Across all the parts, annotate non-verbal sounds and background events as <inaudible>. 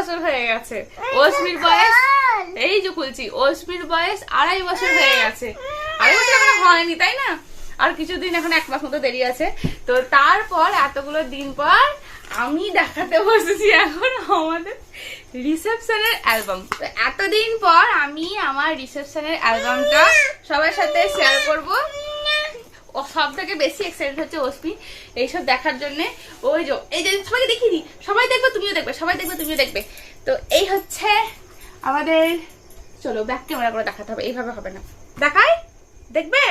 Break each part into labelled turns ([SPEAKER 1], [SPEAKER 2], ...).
[SPEAKER 1] বছর হয়ে গেছে। অশ্মির বয়স এই যে খুলছি অশ্মির বয়স আড়াই বছর হয়ে গেছে। আড়াই বছর এখনও হয়নি তাই না? আর কিছুদিন এখন এক মাস মতো দেরি আছে। তো তারপর এতগুলো দিন পর আমি দেখাতে বসেছি এখন আমাদের রিসেপশনের অ্যালবাম। তো এতদিন পর আমি আমার রিসেপশনের অ্যালবামটা সবার সাথে শেয়ার করব। ও সব থেকে বেশি এক্সাইটেড হচ্ছে অস্মি এইসব দেখার জন্যে। ওই যে এই যে সবাইকে দেখিয়ে দিই। সবাই দেখবে তুমিও দেখবে সবাই দেখবে তুমিও দেখবে। তো এই হচ্ছে আমাদের চলো ব্যাক ক্যামেরা করে দেখাতে হবে। এইভাবে হবে না। দেখাই? দেখবে?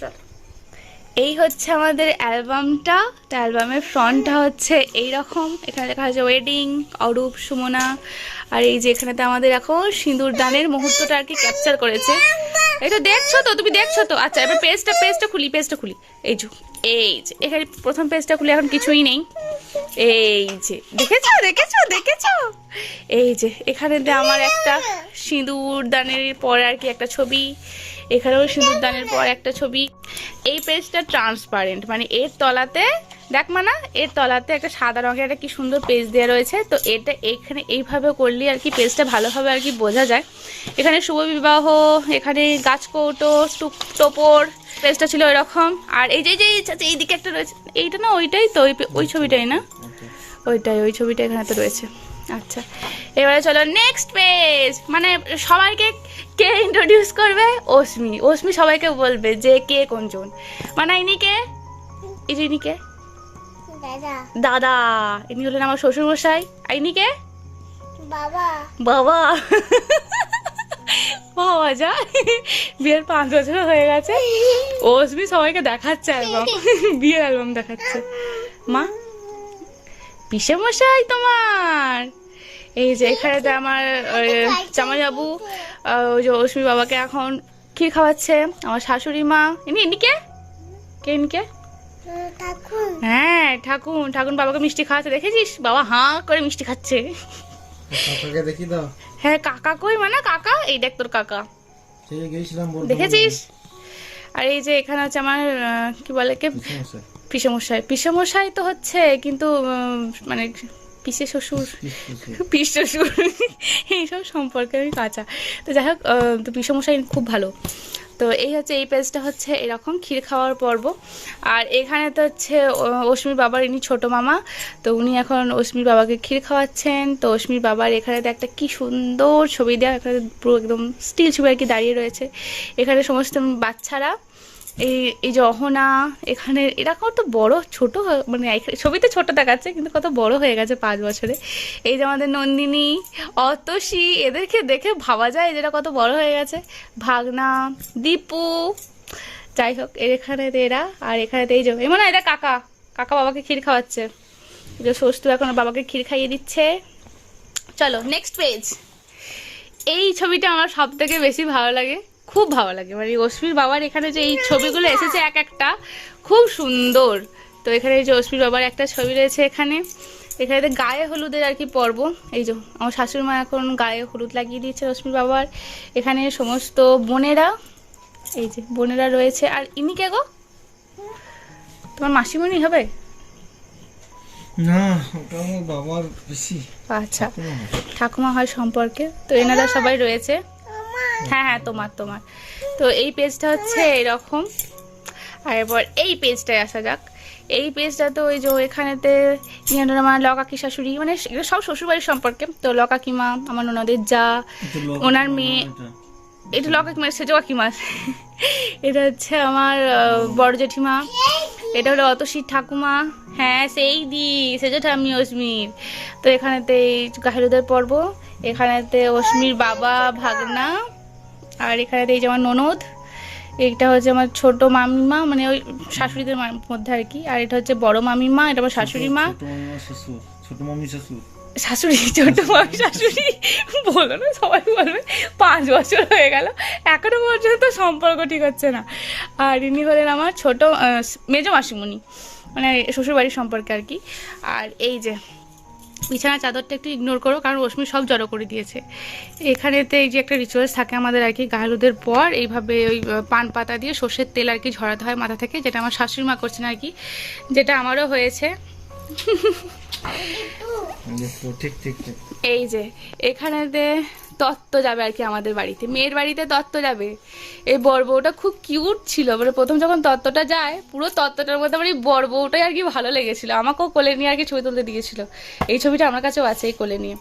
[SPEAKER 1] চলো। এই হচ্ছে আমাদের অ্যালবামটা। তো অ্যালবামের ফ্রন্টটা হচ্ছে এই রকম এখানে লেখা আছে ওয়েডিং অরূপ, সুমনা। আর এই যে এখানেতে আমাদের এখন সিঁদুর দানের মুহূর্তটা আর কি ক্যাপচার করেছে। এটা দেখছ তো? তুমি দেখছ তো? আচ্ছা এবার পেজটা পেজটা খুলি পেজটা খুলি। এই যে এই যে, এখানে প্রথম পেজটা খুলি এখন কিছুই নেই। এই যে, দেখেছ? দেখেছ? দেখেছ? এই যে এখানে আমার একটা সিঁদুর দানের পর আর কি একটা ছবি। এখানেও সিঁদুর দানের পর একটা ছবি। এই পেজটা ট্রান্সপারেন্ট মানে এর তলাতে দেখ মানা এর তলাতে একটা সাদা রঙের একটা কি সুন্দর পেজ দেওয়া রয়েছে। তো এটা এখানে এইভাবে করলে আর কি পেজটা ভালোভাবে আর কি বোঝা যায়। এখানে শুভ বিবাহ এখানে গাছ কৌটো টুপ- টোপর পেজটা ছিল এরকম। আর এই যে এই এইদিকে একটা রয়েছে। এইটা না ওইটাই তো ওই ওই ছবিটাই না? ওইটাই। ওই ছবিটা এখানে তো রয়েছে। আচ্ছা এবারে চলো নেক্সট পেজ মানে সবাইকে কে ইন্ট্রোডিউস করবে? অস্মি অস্মি সবাইকে বলবে যে কে কোনজন মানে ইনি কে? ইনি কে?
[SPEAKER 2] দাদা।
[SPEAKER 1] ইনি হলেন আমার শ্বশুর মশাই ইনি কে?
[SPEAKER 2] বাবা।
[SPEAKER 1] বাবা। বাবা যা। বিয়ের পাঁচ বছর হয়ে গেছে। অসবি সবাইকে দেখাচ্ছে অ্যালবাম বিয়ের অ্যালবাম দেখাচ্ছে। মা পিসে মশাই তোমার। এই যে এখানে তো আমার জামাইবাবু ওই যে অসমি বাবাকে এখন ক্ষীর খাওয়াচ্ছে? আমার শাশুড়ি মা। ইনি ইনি কে? কে ইনি কে?
[SPEAKER 2] ঠাকুর।
[SPEAKER 1] হ্যাঁ ঠাকুন ঠাকুন বাবাকে মিষ্টি খাওয়াচ্ছে। দেখেছিস? বাবা হাঁ করে মিষ্টি খাচ্ছে। হ্যাঁ কাকা কই মানে? কাকা? এই দেখ তোর কাকা। দেখেছিস? আর এই যে এখানে হচ্ছে আমার কি বলে কে পিসেমশাই। পিসেমশাই। তো হচ্ছে কিন্তু মানে পিসে শ্বশুর। পিস <laughs> শ্বশুর। এইসব সম্পর্কে আমি কাঁচা। তো যাই হোক তো পিসেমশাই খুব ভালো। তো এই হচ্ছে এই পেজটা হচ্ছে এরকম ক্ষীর খাওয়ার পর্ব। আর এখানে তো হচ্ছে অশ্মির বাবার ইনি ছোট মামা। তো উনি এখন অশ্মির বাবাকে ক্ষীর খাওয়াচ্ছেন। তো অশ্মির বাবার এখানে তো একটা কি সুন্দর ছবি দেওয়া। এখানে পুরো একদম স্টিল ছবি আর কি দাঁড়িয়ে রয়েছে। এখানে সমস্ত বাচ্চারা এই এই যে অহনা, এখানে এরা কত বড়, ছোট মানে ছবিতে ছোট দেখাচ্ছে, কিন্তু কত বড় হয়ে গেছে পাঁচ বছরে। এই যে আমাদের নন্দিনী, অতসী, এদেরকে দেখে ভাবা যায় এরা কত বড় হয়ে গেছে। ভাগনা, দীপু, যাই হোক এর এখানে এরা, আর এখানে এই যে মনে এটা কাকা কাকা বাবাকে ক্ষীর খাওয়াচ্ছে। যে ষষ্ঠ এখন বাবাকে ক্ষীর খাইয়ে দিচ্ছে। চলো নেক্সট পেজ এই ছবিটা আমার সব থেকে বেশি ভালো লাগে। খুব ভালো লাগে। মানে অশ্মির বাবার এখানে যে এই ছবিগুলো এসেছে এক একটা খুব সুন্দর। তো এখানে এই যে অশ্মির বাবার একটা ছবি রয়েছে এখানে। এখানে গায়ে হলুদের আর কি পর্ব। এই যে আমার শাশুড়ি মা এখন গায়ে হলুদ লাগিয়ে দিয়েছে অশ্মির বাবার। এখানে সমস্ত বোনেরা এই যে বোনেরা রয়েছে। আর ইনি কে গো? তোমার মাসিমণি হবে?
[SPEAKER 3] না ওটা আমার বাবার বেশি
[SPEAKER 1] আচ্ছা ঠাকুমা হয় সম্পর্কে। তো এনারা সবাই রয়েছে। হ্যাঁ হ্যাঁ তোমার তোমার। তো এই পেজটা হচ্ছে এরকম। আর এরপর এই পেজটায় আসা যাক। এই পেজটা তো ওই যে এখানেতে ইয়ানোর আমার লকাকি শাশুড়ি মানে এগুলো সব শ্বশুরবাড়ির সম্পর্কে। তো লকাকিমা আমার ওনাদের যা ওনার মেয়ে। এটা? লকাকি মানে সেজো কাকিমা <laughs> এটা হচ্ছে আমার বড় জেঠিমা। এটা হলো অতসীর ঠাকুমা। হ্যাঁ সেই দি সেজো ঠাম্মি অশ্মির তো এখানেতে এই গাহিরুদের পর্ব। এখানেতে অশ্মির বাবা ভাগনা। আর এখানেতে এই যে আমার ননদ এটা হচ্ছে আমার ছোট মামিমা মানে ওই শাশুড়িদের মধ্যে আর কি। আর এটা হচ্ছে বড় মামিমা এটা আমার শাশুড়ি মা
[SPEAKER 3] ছোট মামা শ্বশুর।
[SPEAKER 1] শাশুড়ি ছোট মামি শাশুড়ি। বলো না সবাই বলবে। পাঁচ বছর হয়ে গেল। এখনও পর্যন্ত সম্পর্ক ঠিক হচ্ছে না। আর ইনি হলেন আমার ছোট মেজো মাসিমণি মানে শ্বশুরবাড়ির সম্পর্কে আর কি। আর এই যে বিছানা চাদরটা একটু ইগনোর করো কারণ রশ্মি সব জড়ো করে দিয়েছে। এখানেতে এই যে একটা রিচুয়ালস থাকে আমাদের আর কি গাহলুদের পর এইভাবে ওই পান পাতা দিয়ে সর্ষের তেল আর কি ঝরাতে হয় মাথা থেকে যেটা আমার শাশুড়ি মা করছেন আর কি যেটা আমারও হয়েছে।
[SPEAKER 3] এই যে,
[SPEAKER 1] এখানেতে তত্ত্ব যাবে আর কি আমাদের বাড়িতে। মেয়ের বাড়িতে তত্ত্ব যাবে। এই বর বউটা খুব কিউট ছিল। মানে প্রথম যখন তত্ত্বটা যায়, পুরো তত্ত্বটার মধ্যে আমার এই বর বউটাই আর কি ভালো লেগেছিল। আমাকেও কোলে নিয়ে আর কি ছবি তুলতে দিয়েছিল। এই ছবিটা আমার কাছেও আছে এই কোলে নিয়ে।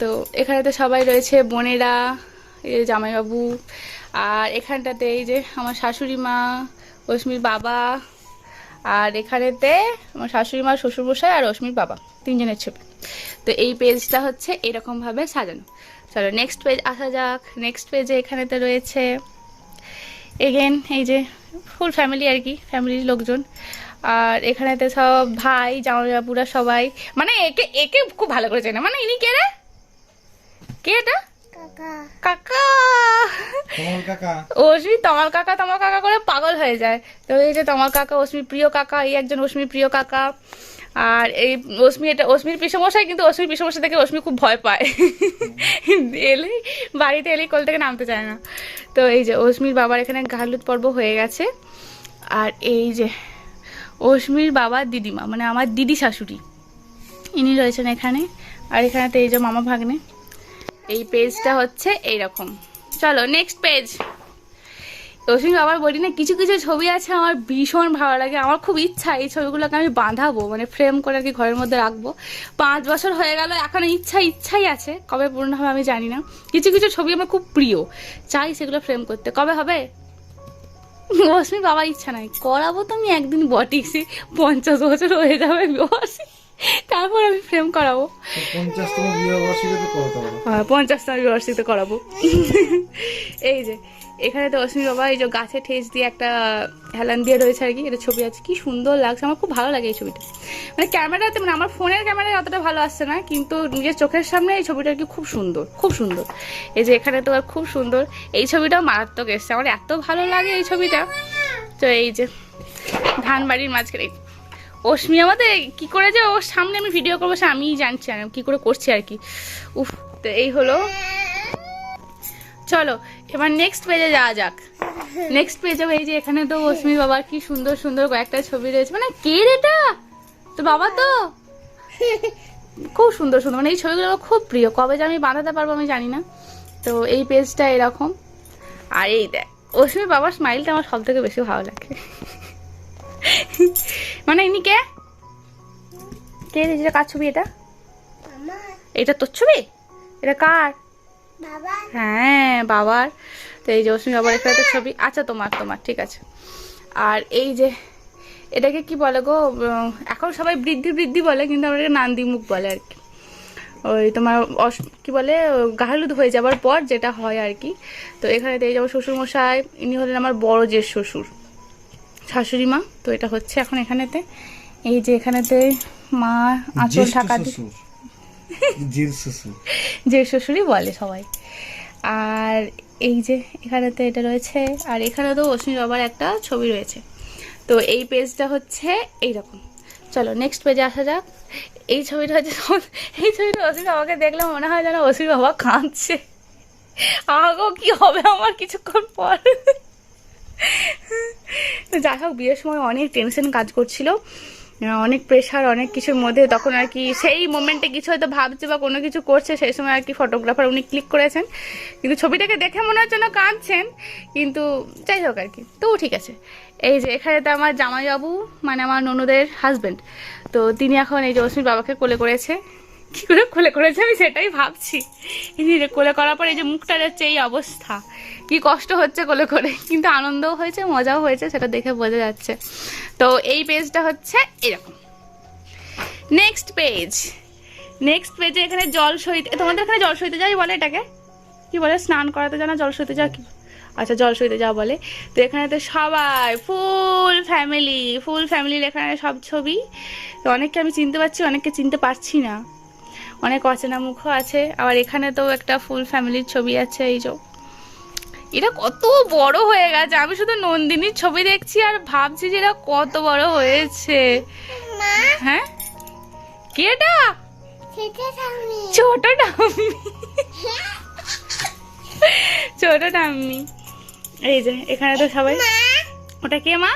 [SPEAKER 1] তো এখানে তো সবাই রয়েছে, বোনেরা, এই জামাইবাবু, আর এখানটাতে এই যে আমার শাশুড়ি মা, রশ্মির বাবা, আর এখানেতে আমার শাশুড়ি মা, শ্বশুরমশাই আর রশ্মির বাবা, তিনজনের ছবি। তো এই পেজটা হচ্ছে এরকমভাবে সাজানো। চলো নেক্সট পেজ আসা যাক নেক্সট পেজে এখানেতে রয়েছে এগেন এই যে ফুল ফ্যামিলি আর কি ফ্যামিলির লোকজন। আর এখানেতে সব ভাই জামা জামাইবাবুরা সবাই মানে একে একে খুব ভালো করে চেনে। মানে ইনি কে রে? কে এটা?
[SPEAKER 2] কাকা।
[SPEAKER 1] অশ্মি তমাল কাকা তমাল কাকা করে পাগল হয়ে যায়। তো এই যে তোমার কাকা অশ্মির প্রিয় কাকা এই একজন অশ্মির প্রিয় কাকা। আর এই অশ্মি এটা, অশ্মির পিসমশাই কিন্তু অশ্মির পিসমশাই থেকে অশ্মি খুব ভয় পায়। এলেই বাড়িতে এলেই কল থেকে নামতে চায় না। তো এই যে অশ্মির বাবার এখানে গাহলুদ পর্ব হয়ে গেছে। আর এই যে অশ্মির বাবার দিদিমা মানে আমার দিদি শাশুড়ি। ইনি রয়েছেন এখানে। আর এখানে তো এই যে মামা ভাগ্নে। এই পেজটা হচ্ছে এইরকম। চলো নেক্সট পেজ রশ্মি বাবার বলি না কিছু কিছু ছবি আছে আমার ভীষণ ভালো লাগে। আমার খুব ইচ্ছা এই ছবিগুলোকে আমি বাঁধাবো মানে ফ্রেম করে আর কি ঘরের মধ্যে রাখব। পাঁচ বছর হয়ে গেল এখনও ইচ্ছা ইচ্ছাই আছে। কবে পূর্ণ হবে আমি জানি না। কিছু কিছু ছবি আমার খুব প্রিয় চাই সেগুলো ফ্রেম করতে। কবে হবে? রশ্মি বাবার ইচ্ছা নাই। করাবো তো আমি একদিন বটি সে পঞ্চাশ বছর হয়ে যাবে বয়সে তারপর আমি ফ্রেম করাবো।
[SPEAKER 3] পঞ্চাশতম বিবাহ বার্ষিকী তো করতে পারো
[SPEAKER 1] হ্যাঁ করাবো। এই যে এখানে তো অশ্বিনী বাবা, এই যে গাছে ঠেস দিয়ে একটা হেলান দিয়ে রয়েছে আর কি, এটা ছবি আছে। কি সুন্দর লাগছে, আমার খুব ভালো লাগে এই ছবিটা। মানে ক্যামেরাতে মানে আমার ফোনের ক্যামেরায় অতটা ভালো আসছে না, কিন্তু নিজের চোখের সামনে এই ছবিটা আর কি খুব সুন্দর খুব সুন্দর। এই যে এখানে তো আর খুব সুন্দর, এই ছবিটাও মারাত্মক এসছে, আমার এত ভালো লাগে এই ছবিটা। তো এই যে ধান বাড়ির মাঝখানে অশ্মি আমাদের কি করে যে ওর সামনে আমি ভিডিও করব সে আমিই জানছি আর কি করে করছি আর কি। উফ, তো এই হলো। চলো এবার নেক্সট পেজে যাওয়া যাক। নেক্সট পেজে এই যে এখানে তো অশ্মি বাবার কি সুন্দর সুন্দর কয়েকটা ছবি রয়েছে। মানে কে এটা? তো বাবা তো? খুব সুন্দর সুন্দর। মানে এই ছবিগুলো আমার খুব প্রিয়। কবে যে আমি বাঁধাতে পারব আমি জানি না। তো এই পেজটা এরকম। আর এই দেখ অশ্মি বাবার স্মাইলটা আমার সব থেকে বেশি ভালো লাগে। মানে ইনি কে? কে যেটা কার ছবি এটা? এটা তোর ছবি? এটা কার? হ্যাঁ বাবার। তো এই যে অশ্মি বাবার একটা একটা ছবি। আচ্ছা তোমার তোমার ঠিক আছে। আর এই যে এটাকে কি বলে গো? এখন সবাই বৃদ্ধি বৃদ্ধি বলে কিন্তু আমরা এটাকে নান্দি বলে আর কি। ওই তোমার অস- কি বলে? গাহলুদ হয়ে যাবার পর যেটা হয় আর কি। তো এখানে এই যে আমার শ্বশুরমশাই ইনি হলেন আমার বড় যে শ্বশুর। শাশুড়ি মা তো এটা হচ্ছে এখন এখানেতে। এই যে এখানেতে মা আঁচল ঢাকা
[SPEAKER 3] শ্বশুর।
[SPEAKER 1] যে শ্বশুরই বলে সবাই। আর এই যে এখানেতে এটা রয়েছে, আর এখানে তো অশ্বিনী বাবার একটা ছবি রয়েছে। তো এই পেজটা হচ্ছে এইরকম। চলো নেক্সট পেজে আসা যাক। এই ছবিটা হচ্ছে এই ছবিটা অশ্বিনী বাবাকে দেখলে মনে হয় যেন অশ্বিনী বাবা কাঁদছে। আগো কি হবে আমার কিছুক্ষণ পর? যাই হোক, বিয়ের সময় অনেক টেনশন কাজ করছিল। অনেক প্রেশার অনেক কিছুর মধ্যে তখন আর কি সেই মোমেন্টে কিছু হয়তো ভাবছে বা কোনো কিছু করছে, সেই সময় আর কি ফটোগ্রাফার উনি ক্লিক করেছেন। কিন্তু ছবিটাকে দেখে মনে হচ্ছে না কাঁদছেন, কিন্তু যাই হোক আর কি। তবু ঠিক আছে। এই যে এখানে তো আমার জামাইবাবু মানে আমার ননদের হাজবেন্ড তো তিনি এখন এই যে অশ্মির বাবাকে কোলে করেছে। কি করে কোলে করেছে আমি সেটাই ভাবছি। কোলে করার পর এই যে মুখটার হচ্ছে এই অবস্থা। কি কষ্ট হচ্ছে কোলে করে। কিন্তু আনন্দও হয়েছে, মজাও হয়েছে, সেটা দেখে বোঝা যাচ্ছে। তো এই পেজটা হচ্ছে এরকম। নেক্সট পেজ নেক্সট পেজে এখানে জল সইতে তোমাদের এখানে জল সইতে যাই বলে এটাকে? কি বলে? স্নান করাতে জানা জল সইতে যা কি? আচ্ছা জল সইতে যা বলে। তো এখানে তো সবাই ফুল ফ্যামিলি ফুল ফ্যামিলির এখানে সব ছবি। তো অনেককে আমি চিনতে পারছি, অনেককে চিনতে পারছি না। অনেক অচেনা মুখও আছে। আবার এখানে তো একটা ফুল ফ্যামিলির ছবি আছে, এই যে। এটা কত বড় হয়ে গেছে। আমি শুধু নন্দিনীর ছবি দেখছি আর ভাবছি যে এটা কত বড় হয়েছে। হ্যাঁ? কি এটা ছোট ডাম্মি ছোট ডাম্মি এই যে এখানে তো সবাই। ওটা কে মা?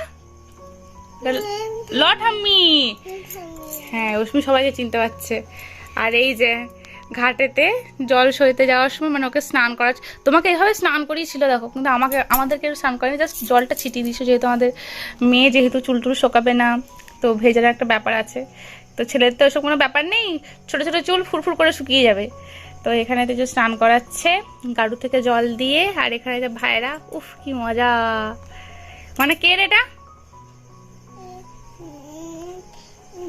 [SPEAKER 1] ল ঠাম্মি। হ্যাঁ অশ্মি সবাইকে চিনতে পারছে। আর এই যে ঘাটেতে জল সইতে যাওয়ার সময় মানে ওকে স্নান করা তোমাকে এইভাবে স্নান করিয়েছিল দেখো কিন্তু আমাকে আমাদেরকে স্নান করেনি জাস্ট জলটা ছিটিয়ে দিয়েছ যেহেতু আমাদের মেয়ে যেহেতু চুল টুল শোকাবে না তো ভেজার একটা ব্যাপার আছে। তো ছেলের তো ওসব কোনো ব্যাপার নেই ছোট ছোট চুল ফুরফুর করে শুকিয়ে যাবে। তো এখানে তো যে স্নান করাচ্ছে গাড়ু থেকে জল দিয়ে আর এখানে যে ভাইরা উফ কি মজা। মানে কে রে এটা?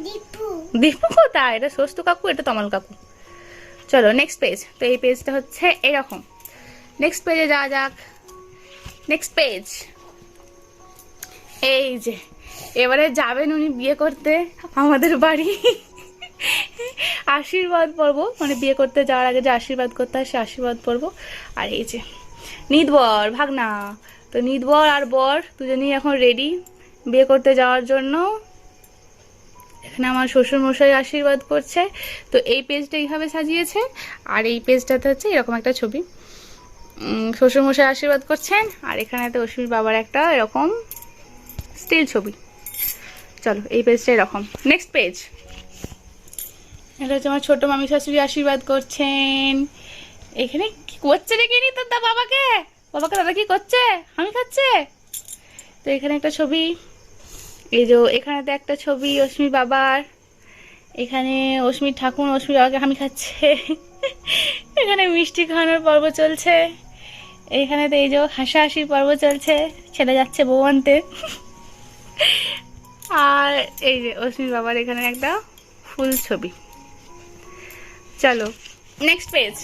[SPEAKER 2] দীপু।
[SPEAKER 1] দীপু কোথায়? এটা সস্তু কাকু এটা তমাল কাকু। চলো নেক্সট পেজ তো এই পেজটা হচ্ছে এরকম। নেক্সট পেজে যাওয়া যাক। নেক্সট পেজ এই যে, এবারে যাবেন উনি বিয়ে করতে আমাদের বাড়ি। আশীর্বাদ পর্ব। মানে বিয়ে করতে যাওয়ার আগে যে আশীর্বাদ করতে হয়, সে আশীর্বাদ পর্ব। আর এই যে, নিদ বর, ভাগনা। তো নিদ বর আর বর দুজনেই এখন রেডি বিয়ে করতে যাওয়ার জন্য। এখানে আমার শ্বশুর মশাই আশীর্বাদ করছে। তো এই পেজটা এইভাবে সাজিয়েছে আর এই পেজটাতে হচ্ছে এরকম একটা ছবি। উম, শ্বশুর মশাই আশীর্বাদ করছেন। আর এখানে তো অশ্বির বাবার একটা এরকম স্টিল ছবি। চলো এই পেজটা এরকম। নেক্সট পেজ এটা হচ্ছে আমার ছোট মামি শাশুড়ি আশীর্বাদ করছেন। এখানে কি করছে রে নি তোর দা বাবাকে? বাবাকে দাদা কি করছে? আমি খাচ্ছে? তো এখানে একটা ছবি। এই যে এখানে তো একটা ছবি অশ্মি বাবার। এখানে অশ্মি ঠাকুর অশ্মি বাবাকে আমি খাচ্ছে। এখানে মিষ্টি খাওয়ানোর পর্ব চলছে। এখানে তো এই যে হাসাহাসির পর্ব চলছে। ছেলে যাচ্ছে বউ আনতে। আর এই যে অশ্মি বাবার এখানে একটা ফুল ছবি। চলো নেক্সট পেজ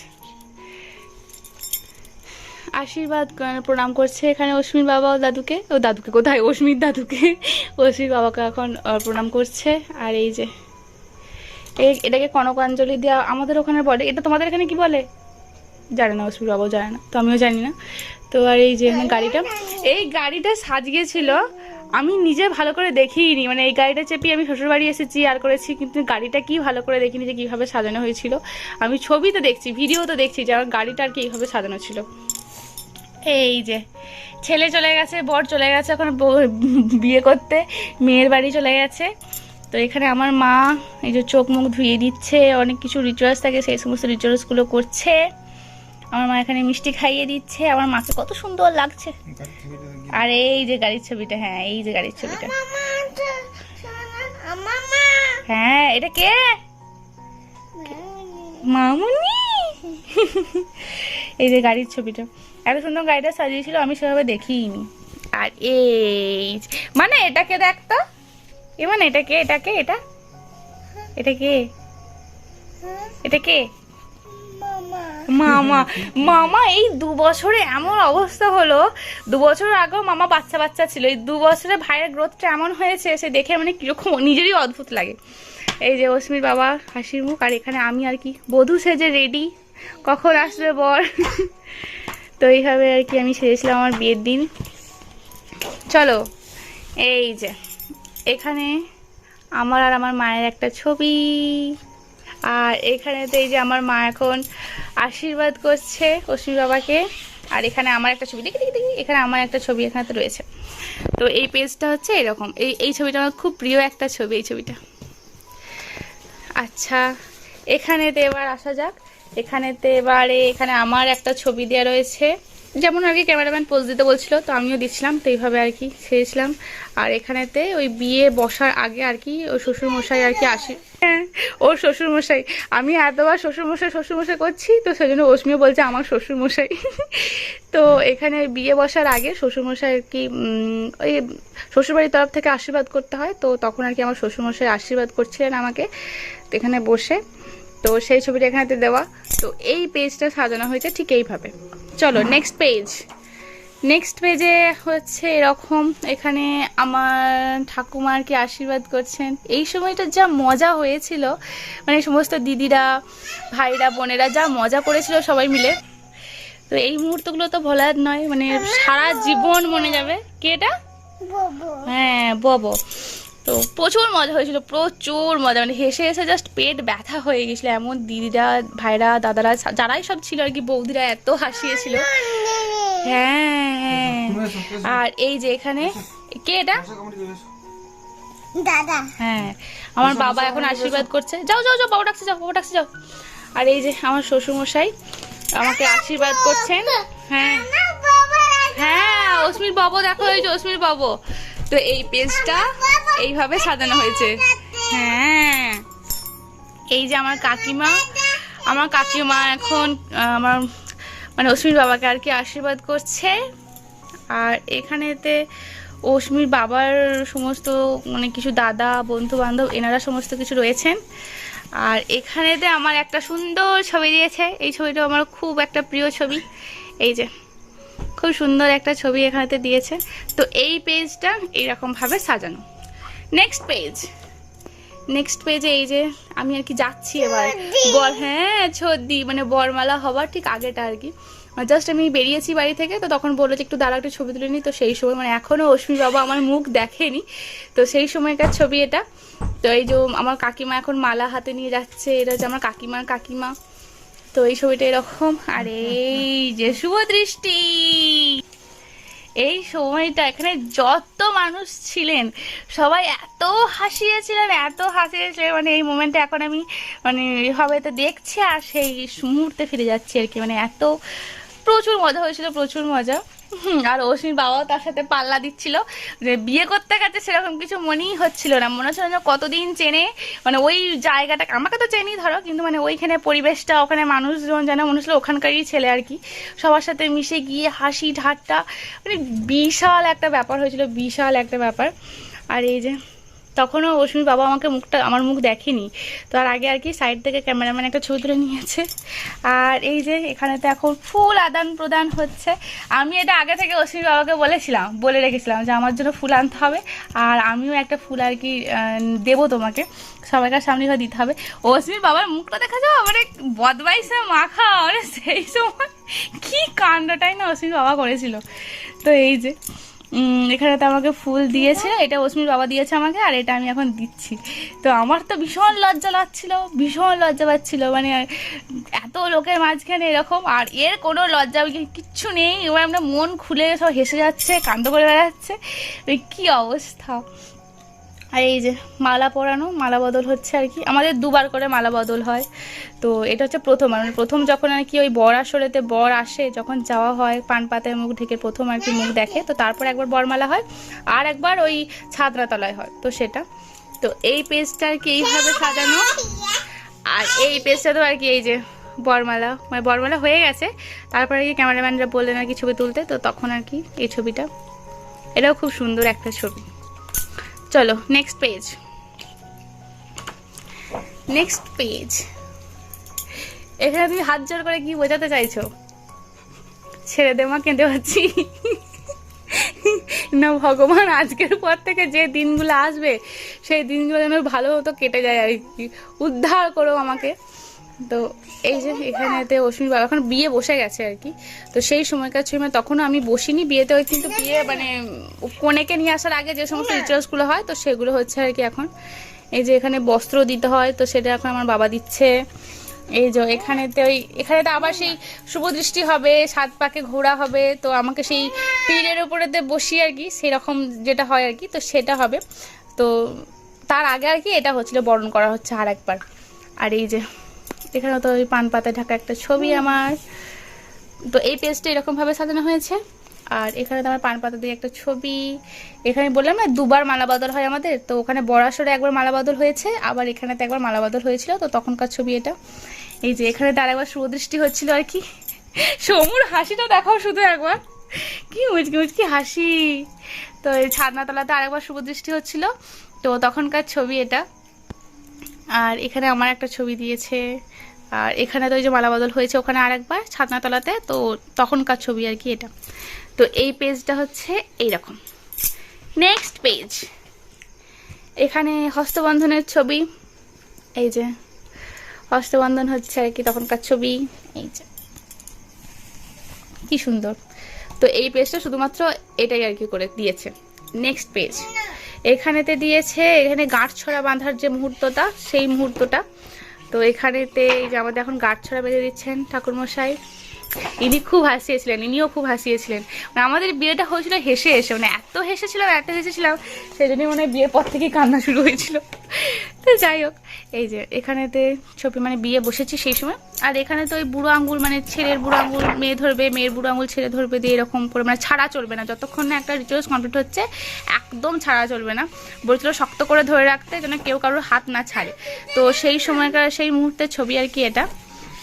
[SPEAKER 1] আশীর্বাদ প্রণাম করছে এখানে অশ্মির বাবা ও দাদুকে। ও দাদুকে কোথায়? অশ্মির দাদুকে। অশ্মির বাবাকে এখন প্রণাম করছে। আর এই যে এটাকে কনকাঞ্জলি দেওয়া আমাদের ওখানে বলে। এটা তোমাদের এখানে কি বলে? জানে না অশ্মির বাবাও জানে না। তো আমিও জানি না। তো আর এই যে গাড়িটা, এই গাড়িটা সাজিয়েছিল। আমি নিজে ভালো করে দেখিনি। মানে এই গাড়িটা চেপে আমি শ্বশুরবাড়ি এসেছি, আর করেছি, কিন্তু গাড়িটা কি ভালো করে দেখিনি যে কীভাবে সাজানো হয়েছিল। আমি ছবি তো দেখছি ভিডিও তো দেখছি যে আমার গাড়িটা আর কি এইভাবে সাজানো ছিল। এই যে ছেলে চলে গেছে বর চলে গেছে এখন বিয়ে করতে মেয়ের বাড়ি চলে গেছে। তো এখানে আমার মা এই যে চোখ মুখ ধুয়ে দিচ্ছে অনেক কিছু রিচুয়ালস থাকে সেই সমস্ত রিচুয়ালসগুলো করছে। আমার মা এখানে মিষ্টি খাইয়ে দিচ্ছে আমার মাকে কত সুন্দর লাগছে। আর এই যে গাড়ির ছবিটা হ্যাঁ এই যে গাড়ির ছবিটা। হ্যাঁ এটা কে? মামুনি? এই যে গাড়ির ছবিটা। এত সুন্দর গাড়িটা সাজিয়েছিল, আমি সেভাবে দেখিনি। আর এই যে- মানে এটাকে দেখ তো? এ মানে এটাকে এটাকে এটা এটা? কে? এটা কে?
[SPEAKER 2] মামা
[SPEAKER 1] মামা, এই দু বছরে এমন অবস্থা হলো। দু বছর আগেও মামা বাচ্চা বাচ্চা ছিল। এই দু বছরে ভাইয়ের গ্রোথটা এমন হয়েছে সে দেখে মানে কীরকম নিজেরই অদ্ভুত লাগে। এই যে অশ্মির বাবা হাসির মুখ, আর এখানে আমি আর কি। বধূ সেজে রেডি কখন আসবে বর তো এইভাবে আর কি আমি সেজেছিলাম আমার বিয়ের দিন। চলো, এই যে, এখানে আমার আর আমার মায়ের একটা ছবি। আর এখানে তো এই যে আমার মা এখন আশীর্বাদ করছে অশ্মি বাবাকে। আর এখানে আমার একটা ছবি, দেখি দেখি দেখি, এখানে আমার একটা ছবি এখানে তো রয়েছে। তো এই পেজটা হচ্ছে এরকম। এই এই ছবিটা আমার খুব প্রিয় একটা ছবি, এই ছবিটা। আচ্ছা এখানেতে এবার আসা যাক। এখানেতে এবারে এখানে আমার একটা ছবি দেওয়া রয়েছে। যেমন আর কি ক্যামেরাম্যান পোজ দিতে বলছিল, তো আমিও দিচ্ছিলাম, তো এইভাবে আর কি ছেড়েছিলাম। আর এখানেতে ওই বিয়ে বসার আগে আর কি ওই শ্বশুর মশাই আর কি আসি। হ্যাঁ ওর শ্বশুর মশাই আমি এতবার শ্বশুর মশাই শ্বশুর মশাই করছি, তো সেই জন্য অশ্মিও বলছে আমার শ্বশুর মশাই <laughs> তো এখানে বিয়ে বসার আগে শ্বশুর মশাই আর কি ওই শ্বশুরবাড়ির তরফ থেকে আশীর্বাদ করতে হয়, তো তখন আর কি আমার শ্বশুর মশাই আশীর্বাদ করছিলেন আমাকে। এখানে বসে তো সেই ছবিটা এখানেতে দেওয়া। তো এই পেজটা সাজানো হয়েছে ঠিক এইভাবে। চলো নেক্সট পেজ নেক্সট পেজে হচ্ছে এরকম এখানে আমার ঠাকুমা আর কি আশীর্বাদ করছেন। এই সময়টা যা মজা হয়েছিল মানে সমস্ত দিদিরা ভাইরা বোনেরা যা মজা করেছিল সবাই মিলে। তো এই মুহূর্তগুলো তো ভোলার নয় মানে সারা জীবন মনে যাবে। কি এটা? হ্যাঁ ববো। তো প্রচুর মজা হয়েছিল প্রচুর মজা। মানে হেসে হেসে জাস্ট পেট ব্যথা হয়ে গেছিল। এমন দিদিরা ভাইরা দাদারা যারাই সব ছিল আর কি বৌদিরা এত হাসিয়েছিল। হ্যাঁ। আর এই যে এখানে কে এটা?
[SPEAKER 2] দাদা।
[SPEAKER 1] হ্যাঁ। আমার বাবা এখন আশীর্বাদ করছে। যাও যাও যাও বাবা ডাকছে যাও বাবা ডাকছে যাও। আর এই যে আমার শ্বশুর মশাই আমাকে আশীর্বাদ করছেন। হ্যাঁ। হ্যাঁ অস্মির বাবু দেখো এই যে অস্মির বাবু। তো এই পেজটা এইভাবে সাজানো হয়েছে। হ্যাঁ। এই যে আমার কাকিমা আমার কাকিমা এখন আমার মানে অস্মির বাবাকে আর কি আশীর্বাদ করছে। আর এখানেতে অস্মির বাবার সমস্ত মানে কিছু দাদা বন্ধু বান্ধব এনারা সমস্ত কিছু রয়েছেন। আর এখানেতে আমার একটা সুন্দর ছবি দিয়েছে। এই ছবিটা আমার খুব একটা প্রিয় ছবি। এই যে। খুব সুন্দর একটা ছবি এখানেতে দিয়েছে। তো এই পেজটা এইরকমভাবে সাজানো। নেক্সট পেজ নেক্সট পেজে এই যে আমি আর কি যাচ্ছি এবার। বর হ্যাঁ ছদ্দি মানে বরমালা হবার ঠিক আগেটা আর কি। জাস্ট আমি বেরিয়েছি বাড়ি থেকে তো তখন বলল যে একটু দাঁড়া একটু ছবি তুলে নিই তো সেই সময় মানে এখনও অশ্মি বাবা আমার মুখ দেখেনি। তো সেই সময়কার ছবি এটা। তো এই যে আমার কাকিমা এখন মালা হাতে নিয়ে যাচ্ছে। এটা হচ্ছে আমার কাকিমার কাকিমা। তো এই ছবিটা এরকম। আর এই যে শুভ দৃষ্টি। এই সময়টা এখানে যত মানুষ ছিলেন, সবাই এত হাসিয়েছিলেন এত হাসিয়েছিলেন মানে এই মোমেন্টে এখন আমি মানে এভাবে তো দেখছি আর সেই মুহূর্তে ফিরে যাচ্ছি আর কি মানে এত প্রচুর মজা হয়েছিল, প্রচুর মজা। আর অশ্বিন বাবাও তার সাথে পাল্লা দিচ্ছিল যে বিয়ে করতে গেছে সেরকম কিছু মনেই হচ্ছিল না। মনে হচ্ছিল যে কতদিন চেনে মানে ওই জায়গাটা, আমাকে তো চেনি ধরো, কিন্তু মানে ওইখানে পরিবেশটা, ওখানে মানুষজন যেন মনে হচ্ছিল ওখানকারই ছেলে আর কি। সবার সাথে মিশে গিয়ে হাসি ঠাট্টা মানে বিশাল একটা ব্যাপার হয়েছিল, বিশাল একটা ব্যাপার। আর এই যে তখনও অশ্মির বাবা আমাকে মুখটা, আমার মুখ দেখেনি। তার আগে আর কি সাইড থেকে ক্যামেরাম্যান একটা ছবি তুলে নিয়েছে। আর এই যে এখানে তো এখন ফুল আদান প্রদান হচ্ছে। আমি এটা আগে থেকে অশ্মির বাবাকে বলেছিলাম, বলে রেখেছিলাম যে আমার জন্য ফুল আনতে হবে। আর আমিও একটা ফুল আর কি দেবো তোমাকে। সবাইকার সামনে হয়ে দিতে হবে। অশ্মির বাবার মুখটা দেখা যাও মানে বদমাইশে মাখা মানে সেই সময় কি কাণ্ডটাই না অশ্মির বাবা করেছিল। তো এই যে এখানে তো আমাকে ফুল দিয়েছে, এটা অশ্মির বাবা দিয়েছে আমাকে, আর এটা আমি এখন দিচ্ছি। তো আমার তো ভীষণ লজ্জা লাগছিল, ভীষণ লজ্জা পাচ্ছিল মানে এত লোকের মাঝখানে এরকম, আর এর কোনো লজ্জা কিচ্ছু নেই, এবার আমরা মন খুলে সব হেসে যাচ্ছে, কান্দ করে বেড়াচ্ছে কি অবস্থা? আর এই যে মালা পরানো, মালা বদল হচ্ছে আর কি। আমাদের দুবার করে মালা বদল হয়। তো এটা হচ্ছে প্রথম। মানে প্রথম যখন আর কি ওই বর আসরেতে বর আসে, যখন যাওয়া হয়, পান পাতায় মুখ ঢেকে প্রথম আর কি মুখ দেখে, তো তারপর একবার বরমালা হয়, আর একবার ওই ছাদনাতলায় হয়, তো সেটা। তো এই পেজটা আর কি এইভাবে সাজানো। আর এই পেজটা তো আর কি এই যে বরমালা মানে বরমালা হয়ে গেছে। তারপরে কি ক্যামেরাম্যানরা বললেন আর কি ছবি তুলতে, তো তখন আর কি এই ছবিটা। এটাও খুব সুন্দর একটা ছবি। চলো নেক্সট পেজ নেক্সট পেজ এখানে তুমি হাত জোর করে কি বোঝাতে চাইছো? ছেড়ে দে, মা, কেঁদে পাচ্ছি। না, ভগবান, আজকের পর থেকে যে দিনগুলো আসবে, সেই দিনগুলো যেন ভালো মতো কেটে যায় আর কি। উদ্ধার করো আমাকে। তো এই যে এখানেতে অশ্বিনী বাবা, এখন বিয়ে বসে গেছে আর কি। তো সেই সময়কার ছবি মানে তখনও আমি বসিনি, বিয়েতে ওই কিন্তু বিয়ে মানে কনেকে নিয়ে আসার আগে যে সমস্ত রিচুয়ালসগুলো হয়, তো সেগুলো হচ্ছে আর কি এখন। এই যে এখানে বস্ত্র দিতে হয়, তো সেটা এখন আমার বাবা দিচ্ছে। এই যে এখানেতে ওই, এখানেতে আবার সেই শুভ দৃষ্টি হবে, সাত পাকে ঘোরা হবে, তো আমাকে সেই তীরের উপরেতে বসি আর কি, সেরকম যেটা হয় আর কি, তো সেটা হবে। তো তার আগে আর কি এটা হচ্ছিল, বরণ করা হচ্ছে আর একবার আর এই যে এখানে তো ওই পান পাতায় ঢাকা একটা ছবি আমার। তো এই পেজটা এরকমভাবে সাজানো হয়েছে। আর এখানে তো আমার পান পাতা দিয়ে একটা ছবি। এখানে বললাম না দুবার মালা বদল হয় আমাদের। তো ওখানে বড়াসরে একবার মালা বদল হয়েছে আবার এখানে তো একবার মালা বদল হয়েছিল। তো তখনকার ছবি এটা। এই যে এখানে তার একবার সুদৃষ্টি হচ্ছিল আর কি। সমুর হাসিটা দেখাও শুধু একবার। কি মুচকি মুচকি হাসি। তো এই ছাদনাতলাতে আরেকবার শুভদৃষ্টি হচ্ছিল। তো তখনকার ছবি এটা। আর এখানে আমার একটা ছবি দিয়েছে। আর এখানে তো ওই যে মালা বদল হয়েছে ওখানে আর আরেকবার, ছাদনাতলাতে। তো তখনকার ছবি আর কি এটা। তো এই পেজটা হচ্ছে এইরকম। নেক্সট পেজ এখানে হস্তবন্ধনের ছবি। এই যে হস্তবন্ধন হচ্ছে আর কি তখনকার ছবি। এই যে। কি সুন্দর। তো এই পেজটা শুধুমাত্র এটাই আর কি করে দিয়েছে। নেক্সট পেজ এখানেতে দিয়েছে, এখানে গাঁট ছড়া বাঁধার যে মুহূর্তটা, সেই মুহূর্তটা। তো এখানেতে এই যে আমাদের এখন গাঁট ছড়া বেঁধে দিচ্ছেন ঠাকুরমশাই। ইনি খুব হাসিয়েছিলেন, ইনিও খুব হাসিয়েছিলেন। মানে আমাদের বিয়েটা হয়েছিল হেসে হেসে মানে এত হেসেছিলাম এত হেসেছিলাম, সেই জন্যই মনে হয় বিয়ের পর থেকেই কান্না শুরু হয়েছিল। যাই হোক, এই যে এখানেতে ছবি মানে বিয়ে বসেছি সেই সময়। আর এখানে তো ওই বুড়ো আঙ্গুল মানে ছেলের বুড়ো আঙ্গুল, মেয়ে ধরবে, মেয়ের বুড়ো আঙ্গুল ছেলে ধরবে দিয়ে এরকম করে মানে ছাড়া চলবে না। যতক্ষণ না একটা রিচুয়ালস কমপ্লিট হচ্ছে, একদম ছাড়া চলবে না। বলছিল শক্ত করে ধরে রাখতে যেন কেউ কারোর হাত না ছাড়ে। তো সেই সময়কার, সেই মুহূর্তের ছবি আর কি এটা।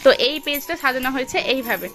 [SPEAKER 1] তো এই পেজটা সাজানো হয়েছে এইভাবে।